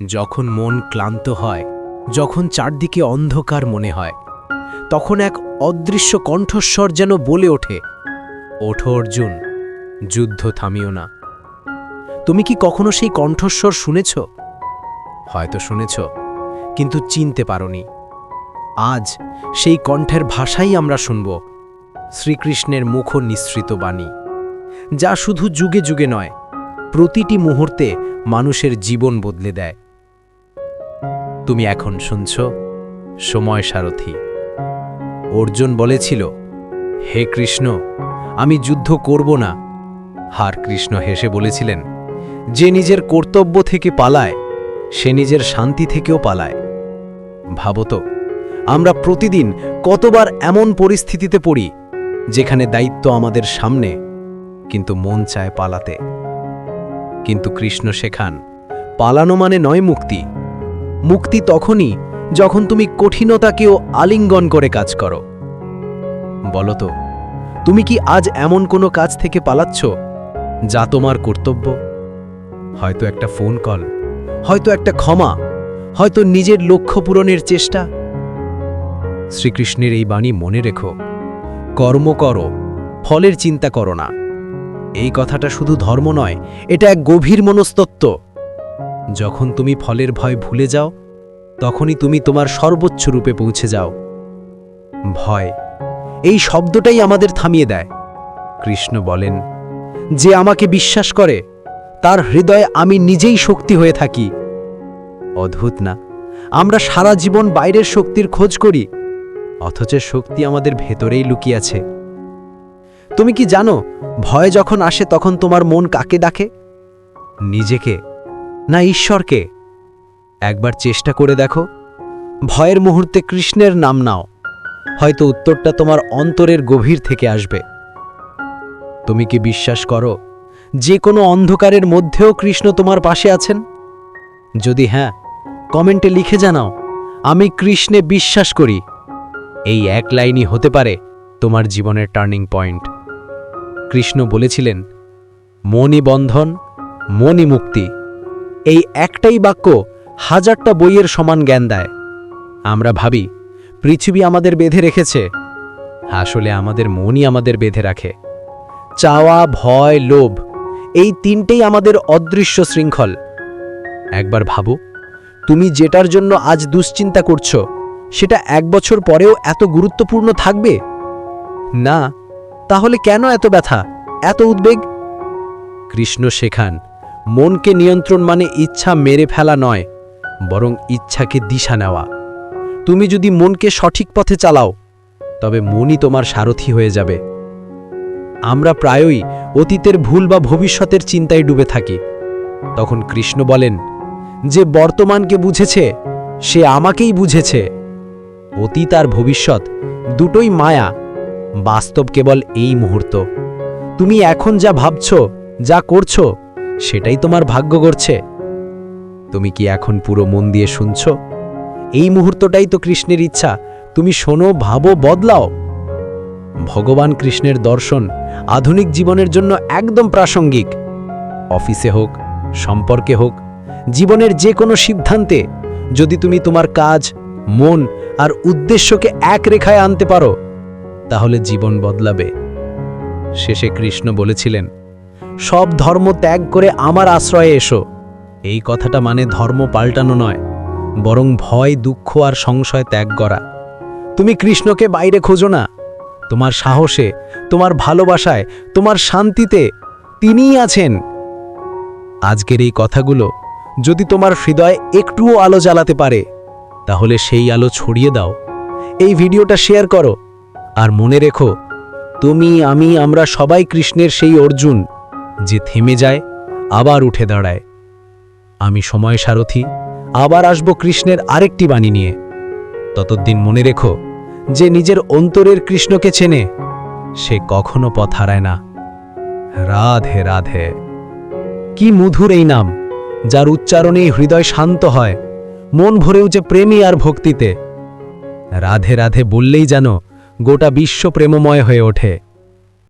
যখন মন ক্লান্ত হয়, যখন চারদিকে অন্ধকার মনে হয়, তখন এক অদৃশ্য কণ্ঠস্বর যেন বলে ওঠে, ওঠো অর্জুন, যুদ্ধ থামিও না। তুমি কি কখনো সেই কণ্ঠস্বর শুনেছ? হয়তো শুনেছ, কিন্তু চিনতে পারোনি। আজ সেই কণ্ঠের ভাষাই আমরা শুনব, শ্রীকৃষ্ণের মুখ নিঃসৃত বাণী, যা শুধু যুগে যুগে নয়, প্রতিটি মুহূর্তে মানুষের জীবন বদলে দেয়। তুমি এখন শুনছ সময় সারথি। অর্জুন বলেছিল, হে কৃষ্ণ, আমি যুদ্ধ করব না। হার কৃষ্ণ হেসে বলেছিলেন, যে নিজের কর্তব্য থেকে পালায়, সে নিজের শান্তি থেকেও পালায়। ভাবত, আমরা প্রতিদিন কতবার এমন পরিস্থিতিতে পড়ি, যেখানে দায়িত্ব আমাদের সামনে, কিন্তু মন চায় পালাতে। কিন্তু কৃষ্ণ শেখান পালানো মানে নয় মুক্তি মুক্তি তখনই যখন তুমি কঠিনতাকেও আলিঙ্গন করে কাজ করো। বলতো তুমি কি আজ এমন কোনো কাজ থেকে পালাচ্ছ যা তোমার কর্তব্য? হয়তো একটা ফোন কল, হয়তো একটা ক্ষমা, হয়তো নিজের লক্ষ্য পূরণের চেষ্টা। শ্রীকৃষ্ণের এই বাণী মনে রেখো, কর্ম করো, ফলের চিন্তা করো না। এই কথাটা শুধু ধর্ম নয়, এটা এক গভীর মনস্তত্ত্ব। যখন তুমি ফলের ভয় ভুলে যাও, তখনই তুমি তোমার সর্বোচ্চ রূপে পৌঁছে যাও। ভয়, এই শব্দটাই আমাদের থামিয়ে দেয়। কৃষ্ণ বলেন, যে আমাকে বিশ্বাস করে, তার হৃদয়ে আমি নিজেই শক্তি হয়ে থাকি। অদ্ভুত না, আমরা সারা জীবন বাইরের শক্তির খোঁজ করি, অথচ শক্তি আমাদের ভেতরেই লুকিয়ে আছে। তুমি কি জানো, ভয় যখন আসে তখন তোমার মন কাকে ডাকে? নিজেকে। না ঈশ্বরকে? একবার চেষ্টা করে দেখো। ভয়ের মুহূর্তে কৃষ্ণের নাম নাও। হয়তো উত্তরটা তোমার অন্তরের গভীর থেকে আসবে। তুমি কি বিশ্বাস করো, যে কোনো অন্ধকারের মধ্যেও কৃষ্ণ তোমার পাশে আছেন? যদি হ্যাঁ কমেন্টে লিখে জানাও, আমি কৃষ্ণে বিশ্বাস করি। এই এক লাইনই হতে পারে তোমার জীবনের টার্নিং পয়েন্ট। কৃষ্ণ বলেছিলেন মনি বন্ধন মনি মুক্তি এই একটাই বাক্য হাজারটা বইয়ের সমান জ্ঞান দেয়। আমরা ভাবি, পৃথিবী আমাদের বেঁধে রেখেছে। আসলে আমাদের মনই আমাদের বেঁধে রাখে। চাওয়া, ভয়, লোভ, এই তিনটেই আমাদের অদৃশ্য শৃঙ্খল। একবার ভাবো, তুমি যেটার জন্য আজ দুশ্চিন্তা করছ, সেটা এক বছর পরেও এত গুরুত্বপূর্ণ থাকবে? না, তাহলে কেন এত ব্যথা, এত উদ্বেগ? কৃষ্ণ শেখান মনকে নিয়ন্ত্রণ মানে ইচ্ছা মেরে ফেলা নয়, বরং ইচ্ছাকে দিশা নেওয়া। তুমি যদি মনকে সঠিক পথে চালাও, তবে মনই তোমার সারথি হয়ে যাবে। আমরা প্রায়ই অতীতের ভুল বা ভবিষ্যতের চিন্তায় ডুবে থাকি। তখন কৃষ্ণ বলেন, যে বর্তমানকে বুঝেছে, সে আমাকেই বুঝেছে। অতীত আর ভবিষ্যৎ দুটোই মায়া, বাস্তব কেবল এই মুহূর্ত। তুমি এখন যা ভাবছ, যা করছ সেটাই তোমার ভাগ্য করছে তুমি কি এখন পুরো মন দিয়ে শুনছ? এই মুহূর্তটাই তো কৃষ্ণের ইচ্ছা। তুমি শোনো, ভাবো, বদলাও। ভগবান কৃষ্ণের দর্শন আধুনিক জীবনের জন্য একদম প্রাসঙ্গিক। অফিসে হোক, সম্পর্কে হোক, জীবনের যে কোনো সিদ্ধান্তে যদি তুমি তোমার কাজ, মন আর উদ্দেশ্যকে এক রেখায় আনতে পারো, তাহলে জীবন বদলাবে। শেষে কৃষ্ণ বলেছিলেন সব ধর্ম ত্যাগ করে আমার আশ্রয়ে এসো। এই কথাটা মানে ধর্ম পাল্টানো নয়, বরং ভয়, দুঃখ আর সংশয় ত্যাগ করা। তুমি কৃষ্ণকে বাইরে খোঁজো না। তোমার সাহসে, তোমার ভালোবাসায়, তোমার শান্তিতে তিনিই আছেন। আজকের এই কথাগুলো যদি তোমার হৃদয় একটুও আলো জ্বালাতে পারে, তাহলে সেই আলো ছড়িয়ে দাও। এই ভিডিওটা শেয়ার করো। আর মনে রেখো, তুমি, আমি, আমরা সবাই কৃষ্ণের সেই অর্জুন। যে থেমে যায়, আবার উঠে দাঁড়ায়। আমি সময় সারথি, আবার আসব কৃষ্ণের আরেকটি বাণী নিয়ে। ততদিন মনে রেখো, যে নিজের অন্তরের কৃষ্ণকে চেনে, সে কখনো পথ হারায় না। রাধে রাধে। কি মধুর এই নাম, যার উচ্চারণেই হৃদয় শান্ত হয়, মন ভরেও যে প্রেমী আর ভক্তিতে। রাধে রাধে বললেই যেন গোটা বিশ্ব প্রেমময় হয়ে ওঠে।